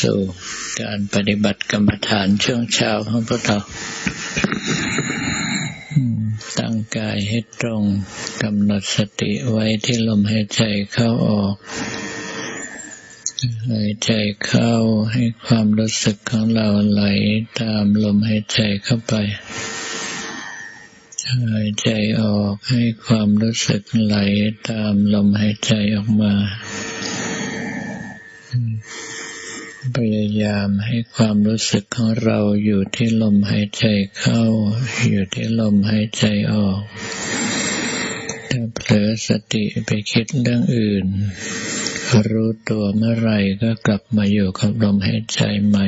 สู่การปฏิบัติกรรมฐานช่วงเช้าของพวกเราตั้งกายให้ตรงกำหนดสติไว้ที่ลมหายใจเข้าออกหายใจเข้าให้ความรู้สึกของเราไหลตามลมหายใจเข้าไปหายใจออกให้ความรู้สึกไหลตามลมหายใจออกมา พยายามให้ความรู้สึกของเราอยู่ที่ลมหายใจเข้า อยู่ที่ลมหายใจออกถ้าเผลอสติไปคิดเรื่องอื่น รู้ตัวเมื่อไรก็กลับมาอยู่กับลมหายใจใหม่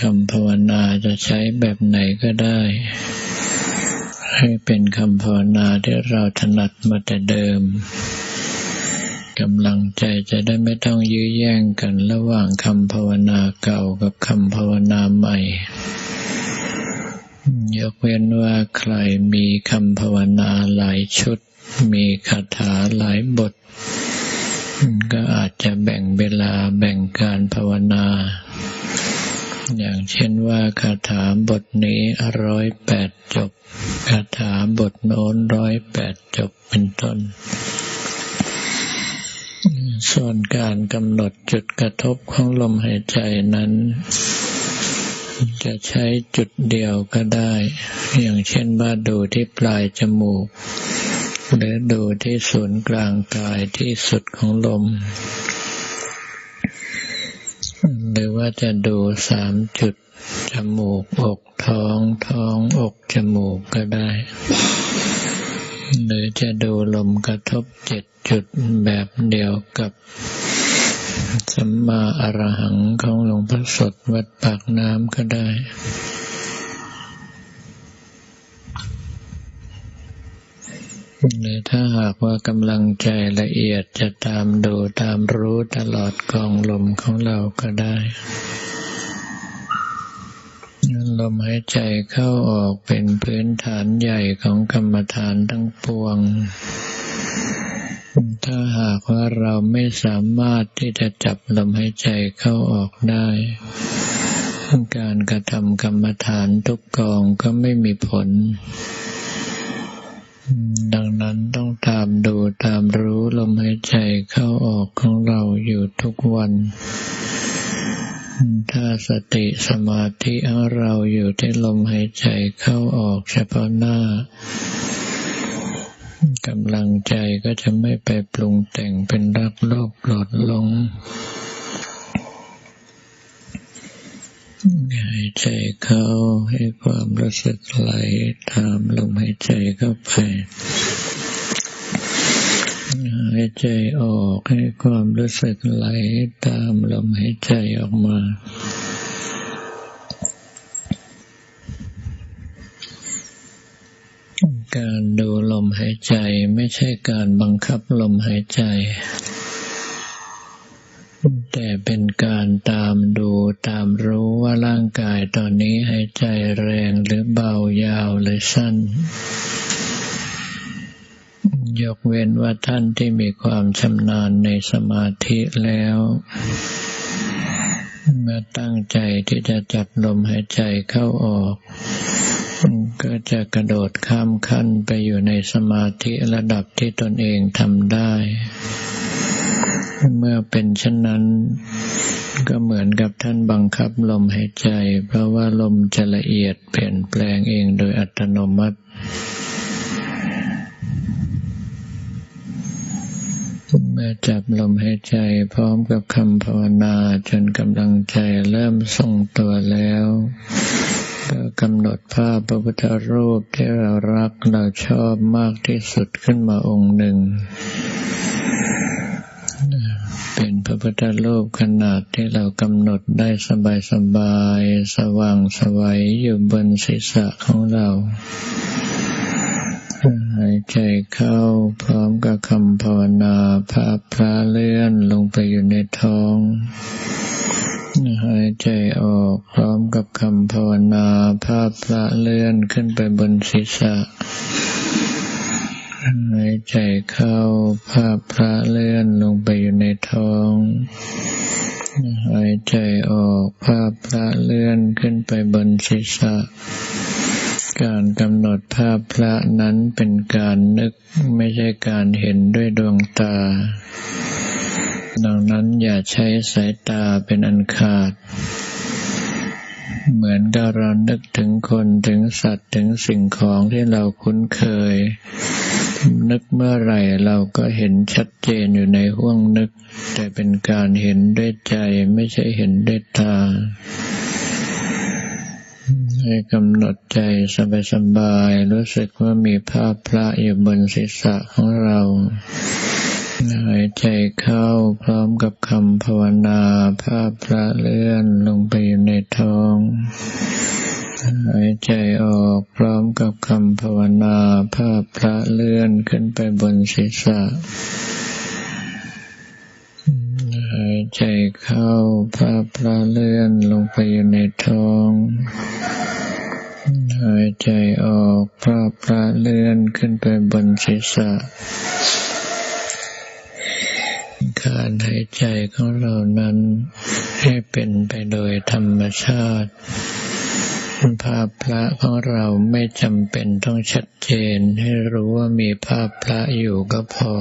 คำภาวนาจะใช้แบบไหนก็ได้ ให้เป็นคำภาวนาที่เราถนัดมาแต่เดิม กำลังใจจะได้ไม่ต้องยื้อแย่งกันระหว่างคำภาวนาเก่ากับคำภาวนาใหม่ ยกเว้นว่าใครมีคำภาวนาหลายชุด มีคาถาหลายบท ก็อาจจะแบ่งเวลาแบ่งการภาวนา อย่างเช่นว่าคาถาบทนี้ร้อยแปดจบคาถาบทโน้นร้อยแปดจบเป็นต้น ส่วนการกำหนดจุดกระทบของลมหายใจนั้น จะใช้จุดเดียวก็ได้ อย่างเช่นว่าดูที่ปลายจมูก หรือดูที่ศูนย์กลางกายที่สุดของลม หรือว่าจะดูสามจุด จมูก อกท้อง ท้อง อก จมูกก็ได้ หรือจะดูลมกระทบเจ็ดจุดแบบเดียวกับสัมมาอรหังของหลวงพ่อสดวัดปากน้ำก็ได้หรือถ้าหากว่ากำลังใจละเอียดจะตามดูตามรู้ตลอดกองลมของเราก็ได้ ลมหายใจเข้าออกเป็นพื้นฐานใหญ่ของกรรมฐานทั้งปวง ถ้าหากว่าเราไม่สามารถที่จะจับลมหายใจเข้าออกได้ การกระทำกรรมฐานทุกกองก็ไม่มีผล ดังนั้นต้องตามดูตามรู้ลมหายใจเข้าออกของเราอยู่ทุกวัน ถ้าสติสมาธิของเราอยู่ที่ลมหายใจเข้าออกเฉพาะหน้ากำลังใจก็จะไม่ไปปรุงแต่งเป็นรักโลภโกรธหลงหายใจเข้าให้ความรู้สึกไหลตามลมหายใจเข้าไปายใจออกให้ความรู้สึกไหลตามลมหายใจออกมา การดูลมหายใจไม่ใช่การบังคับลมหายใจ แต่เป็นการตามดูตามรู้ว่าร่างกายตอนนี้หายใจแรงหรือเบายาวหรือสั้น ยกเว้นว่าท่านที่มีความชำนาญในสมาธิแล้ว เมื่อตั้งใจที่จะจับลมหายใจเข้าออกก็จะกระโดดข้ามขั้นไปอยู่ในสมาธิระดับที่ตนเองทำได้ เมื่อเป็นเช่นนั้น ก็เหมือนกับท่านบังคับลมหายใจ เพราะว่าลมจะละเอียดเปลี่ยนแปลงเองโดยอัตโนมัติ มื่อจับลมหายใจพร้อมกับคำภาวนาจนกำลังใจเริ่มทรงตัวแล้ว ก็กำหนดภาพพระพุทธรูปที่เรารักเราชอบมากที่สุดขึ้นมาองค์หนึ่ง เป็นพระพุทธรูปขนาดที่เรากำหนดได้สบายสบาย สว่างสวัยอยู่บนศีรษะของเราายใจเข้า พร้อมกับคำภาวนาภาพพระเลื่อนลงไปอยู่ในท้อง หายใจออกพร้อมกับคำภาวนาภาพพระเลื่อนขึ้นไปบนศีรษะหายใจเข้าภาพพระเลื่อนลงไปอยู่ในท้องหายใจออกภาพพระเลื่อนขึ้นไปบนศีรษะ การกำหนดภาพพระนั้นเป็นการนึกไม่ใช่การเห็นด้วยดวงตา ดังนั้นอย่าใช้สายตาเป็นอันขาด เหมือนกับเรานึกถึงคนถึงสัตว์ถึงสิ่งของที่เราคุ้นเคย นึกเมื่อไหร่เราก็เห็นชัดเจนอยู่ในห่วงนึก แต่เป็นการเห็นด้วยใจไม่ใช่เห็นด้วยตา ให้กำหนดใจสบายๆรู้สึกว่ามีภาพพระอยู่บนศีรษะของเราหายใจเข้าพร้อมกับคำภาวนาภาพพระเลื่อนลงไปอยู่ในท้อง หายใจออกพร้อมกับคำภาวนาภาพพระเลื่อนขึ้นไปบนศีรษะ หายใจเข้าพาพระเลื่อนลงไปอยู่ในท้อง หายใจออกพาพระเลื่อนขึ้นไปบนศีรษะ การหายใจของเรานั้นให้เป็นไปโดยธรรมชาติภาพพระของเราไม่จำเป็นต้องชัดเจนให้รู้ว่ามีภาพพระอยู่ก็พอ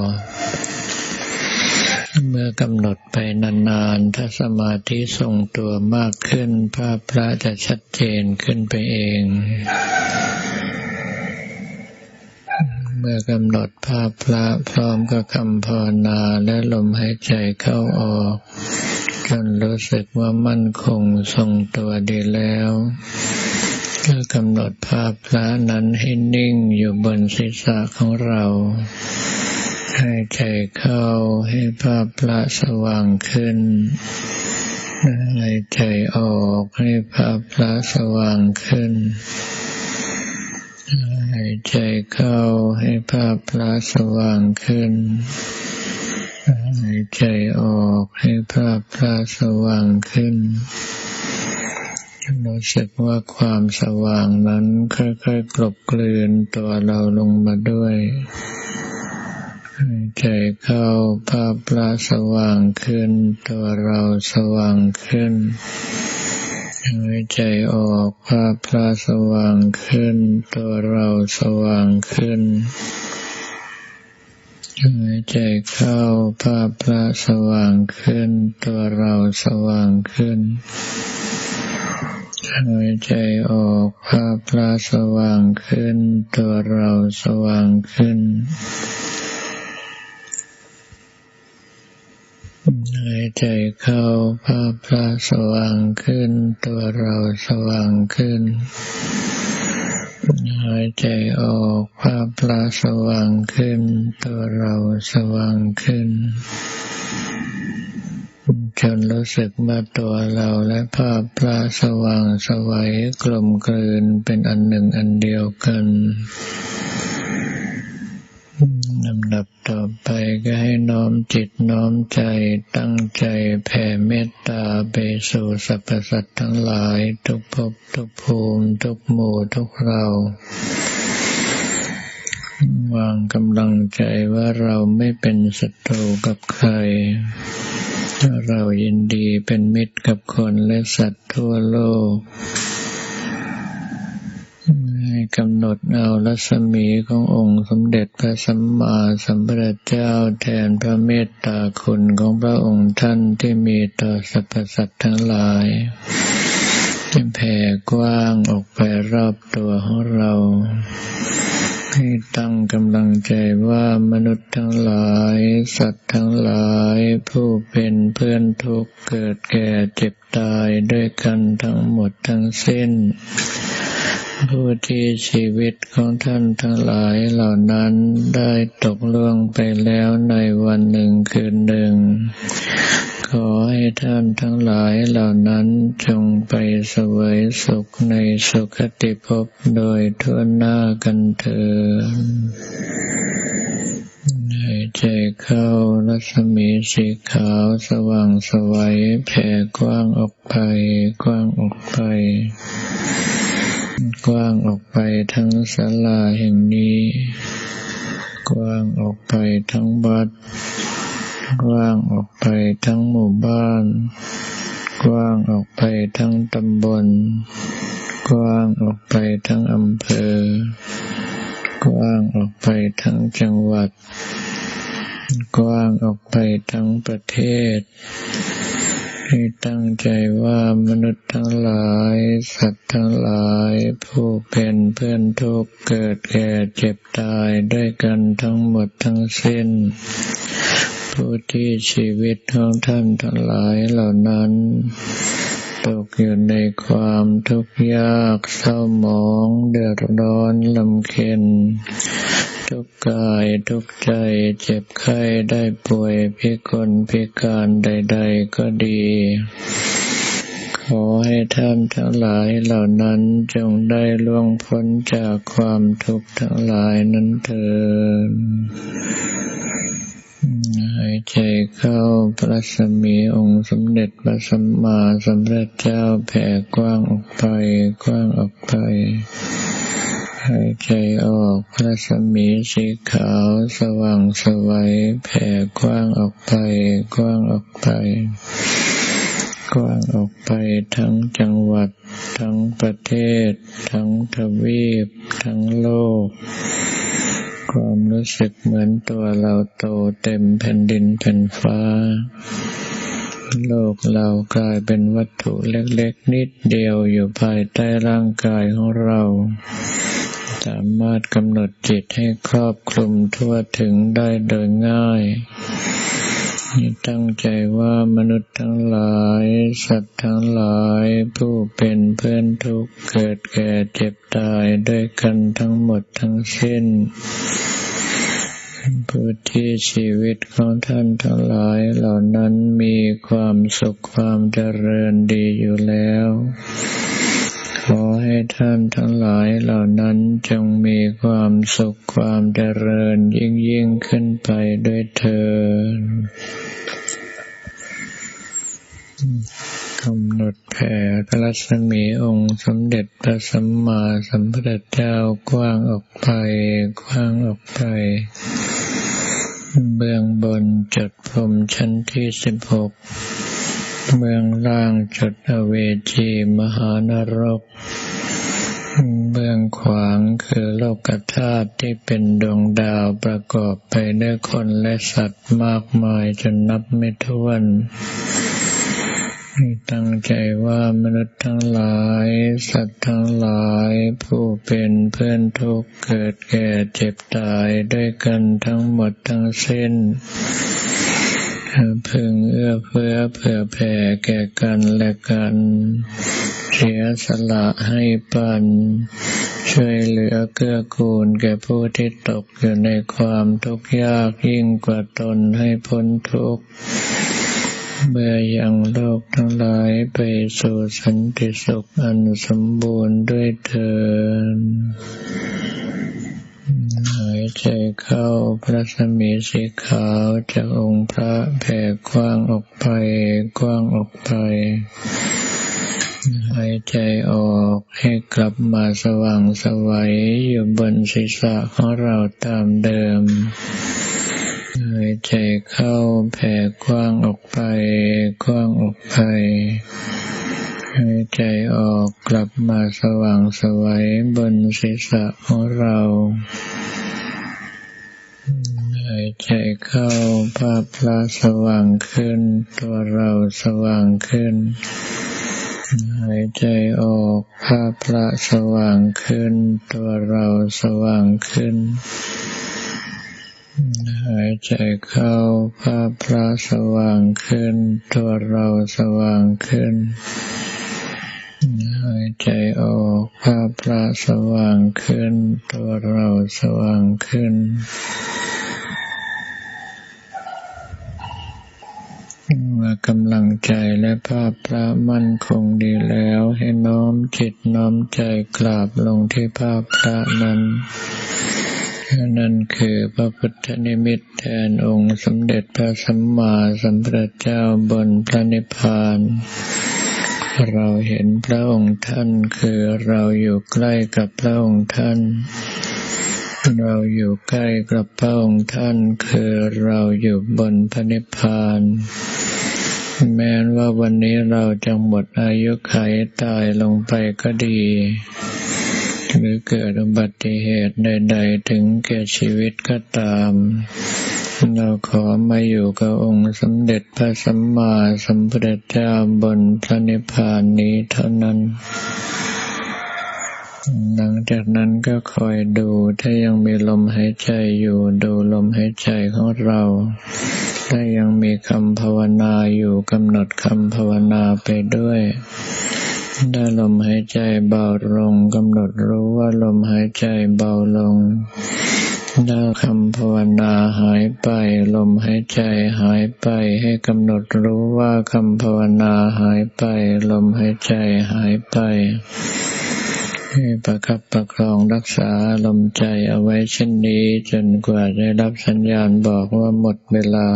เมื่อกำหนดไปนานๆ ถ้าสมาธิทรงตัวมากขึ้น ภาพพระจะชัดเจนขึ้นไปเอง เมื่อกำหนดภาพพระพร้อมกับคำภาวนาและลมหายใจเข้าออกจนรู้สึกว่ามั่นคงทรงตัวดีแล้วก็กำหนดภาพพระนั้นให้นิ่งอยู่บนศีรษะของเรา ให้ใจเข้าให้ภาพพระสว่างขึ้นให้ใจออกให้ภาพพระสว่างขึ้นให้ใจเข้าให้ภาพพระสว่างขึ้นให้ใจออกให้ภาพพระสว่างขึ้น รู้สึกว่าความสว่างนั้นค่อยๆกลบกลืนตัวเราลงมาด้วย ใจเข้าภาพพระสว่างขึ้น ตัวเราสว่างขึ้นหายใจออกภาพพระสว่างขึ้น ตัวเราสว่างขึ้นหายใจเข้าภาพพระสว่างขึ้น ตัวเราสว่างขึ้นหายใจออกภาพพระสว่างขึ้น ตัวเราสว่างขึ้น หายใจเข้าภาพพระสว่างขึ้น ตัวเราสว่างขึ้น หายใจออกภาพพระสว่างขึ้น ตัวเราสว่างขึ้นจนรู้สึกว่าตัวเราและภาพพระสว่างสวัยกลมกลืนเป็นอันหนึ่งอันเดียวกัน ลำดับต่อไปก็ให้น้อมจิตน้อมใจตั้งใจแผ่เมตตาไปสู่สรรพสัตว์ทั้งหลาย ทุกภพทุกภูมิ ทุกหมู่ทุกเรา วางกำลังใจว่าเราไม่เป็นศัตรูกับใคร เรายินดีเป็นมิตรกับคนและสัตว์ทั่วโลก กำหนดเอารัศมีขององค์สมเด็จพระสัมมาสัมพุทธเจ้าแทนพระเมตตาคุณของพระองค์ท่านที่มีต่อสรรพสัตว์ทั้งหลายจะแผ่กว้างออกไปรอบตัวของเรา ให้ตั้งกำลังใจว่ามนุษย์ทั้งหลาย สัตว์ทั้งหลาย ผู้เป็นเพื่อนทุกเกิดแก่เจ็บตายด้วยกันทั้งหมดทั้งสิ้น ผู้ที่ชีวิตของท่านทั้งหลายเหล่านั้นได้ตกล่วงไปแล้วในวันหนึ่งคืนหนึ่ง ขอให้ท่านทั้งหลายเหล่านั้นจงไปเสวยสุขในสุคติภพโดยทั่วหน้ากันเถิดหายใจเข้ารัศมีสีขาวสว่างสวัยแผ่กว้างออกไป กว้างออกไป กว้างออกไปทั้งศาลาแห่งนี้ กว้างออกไปทั้งวัด กว้างออกไปทั้งหมู่บ้าน กว้างออกไปทั้งตำบล กว้างออกไปทั้งอำเภอ กว้างออกไปทั้งจังหวัด กว้างออกไปทั้งประเทศ ให้ตั้งใจว่ามนุษย์ทั้งหลาย สัตว์ทั้งหลาย ผู้เป็นเพื่อนทุกเกิดแก่เจ็บตายด้วยกันทั้งหมดทั้งสิ้น ผู้ที่ชีวิตของท่านทั้งหลายเหล่านั้นตกอยู่ในความทุกข์ยากเศร้าหมองเดือดร้อนลำเค็น ทุกกายทุกใจเจ็บไข้ได้ป่วยพิกลพิการใด ๆ ก็ดี ขอให้ท่านทั้งหลายเหล่านั้นจงได้ล่วงพ้นจากความทุกข์ทั้งหลายนั้นเถิดหายใจเข้าพระสมีองค์สมเด็จพระสัมมาสัมพุทธเจ้าแผ่กว้างออกไปกว้างออกไป หายใจออกพระสมีสีขาวสว่างสวัยแผ่กว้างออกไป กว้างออกไป กว้างออกไปทั้งจังหวัด ทั้งประเทศ ทั้งทวีป ทั้งโลก ความรู้สึกเหมือนตัวเราโตเต็มแผ่นดินแผ่นฟ้าโลกเรากลายเป็นวัตถุเล็กๆ นิดเดียวอยู่ภายใต้ร่างกายของเรา สามารถกำหนดจิตให้ครอบคลุมทั่วถึงได้โดยง่ายตั้งใจว่ามนุษย์ทั้งหลาย สัตว์ทั้งหลาย ผู้เป็นเพื่อนทุกเกิดแก่เจ็บตายด้วยกันทั้งหมดทั้งสิ้นผู้ที่ชีวิตของท่านทั้งหลายเหล่านั้นมีความสุขความเจริญดีอยู่แล้ว ขอให้ท่านทั้งหลายเหล่านั้นจงมีความสุขความเจริญยิ่งยิ่งขึ้นไปด้วยเถิดกำหนดแผ่พระรัศมีองค์สมเด็จพระสัมมาสัมพุทธเจ้ากว้างออกไปกว้างออกไป เบื้องบนจุดพรมชั้นที่สิบหก เมืองล่างจุดอเวจีมหานรก เบื้องขวางคือโลกธาตุที่เป็นดวงดาวประกอบไปด้วยคนและสัตว์มากมายจนนับไม่ถ้วนตั้งใจว่ามนุษย์ทั้งหลาย สัตว์ทั้งหลาย ผู้เป็นเพื่อนทุกเกิดแก่เจ็บตายด้วยกันทั้งหมดทั้งสิ้น พึงเอื้อเฟื้อเผื่อแผ่แก่กันและกัน เสียสละให้ปัน ช่วยเหลือเกื้อกูลแก่ผู้ที่ตกอยู่ในความทุกข์ยากยิ่งกว่าตนให้พ้นทุกข์เมื่อยังโลกทั้งหลายไปสู่สันติสุขอันสมบูรณ์ด้วยเถิด ใจเข้าพระสมีสีขาวจากองค์พระแผ่กว้างออกไป กว้างออกไปหายใจออกให้กลับมาสว่างสวัยอยู่บนศีรษะของเราตามเดิมหายใจเข้าแผ่กว้างออกไป กว้างออกไปหายใจออกกลับมาสว่างสวัยบนศีรษะของเราายใจเข้าภาพพระสว่างขึ้น ตัวเราสว่างขึ้น หายใจออกภาพพระสว่างขึ้น ตัวเราสว่างขึ้น หายใจเข้าภาพพระสว่างขึ้น ตัวเราสว่างขึ้นหายใจออกภาพพระสว่างขึ้น ตัวเราสว่างขึ้น เมื่อกำลังใจและภาพพระมั่นคงดีแล้ว ให้น้อมจิตน้อมใจกราบลงที่ภาพพระนั้น นั่นคือพระพุทธนิมิตแทนองค์สมเด็จพระสัมมาสัมพุทธเจ้าบนพระนิพพานเราเห็นพระองค์ท่านคือเราอยู่ใกล้กับพระองค์ท่าน เราอยู่ใกล้กับพระองค์ท่านคือเราอยู่บนพระนิพพาน แม้ว่าวันนี้เราจะหมดอายุขัยตายลงไปก็ดี หรือเกิดอุบัติเหตุใด ๆ ถึงแก่ชีวิตก็ตาม เราขอมาอยู่กับองค์สมเด็จพระสัมมาสัมพุทธเจ้าบนพระนิพพานนี้เท่านั้นหลังจากนั้นก็คอยดูถ้ายังมีลมหายใจอยู่ดูลมหายใจของเรา ถ้ายังมีคำภาวนาอยู่กำหนดคำภาวนาไปด้วย ได้ลมหายใจเบาลงกำหนดรู้ว่าลมหายใจเบาลงถ้าคำภาวนาหายไป ลมหายใจหายไปให้กำหนดรู้ว่าคำภาวนาหายไป ลมหายใจหายไป ให้ประคับประคองรักษาลมใจเอาไว้เช่นนี้ จนกว่าได้รับสัญญาณบอกว่าหมดเวลา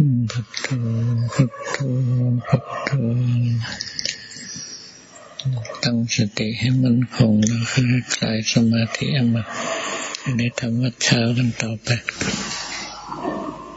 พุทโธพุทโธพุทโธตั้งสติให้มันคงแล้วคือกลายสมาธิอมาในธรรมวัดเช้ากันต่อไป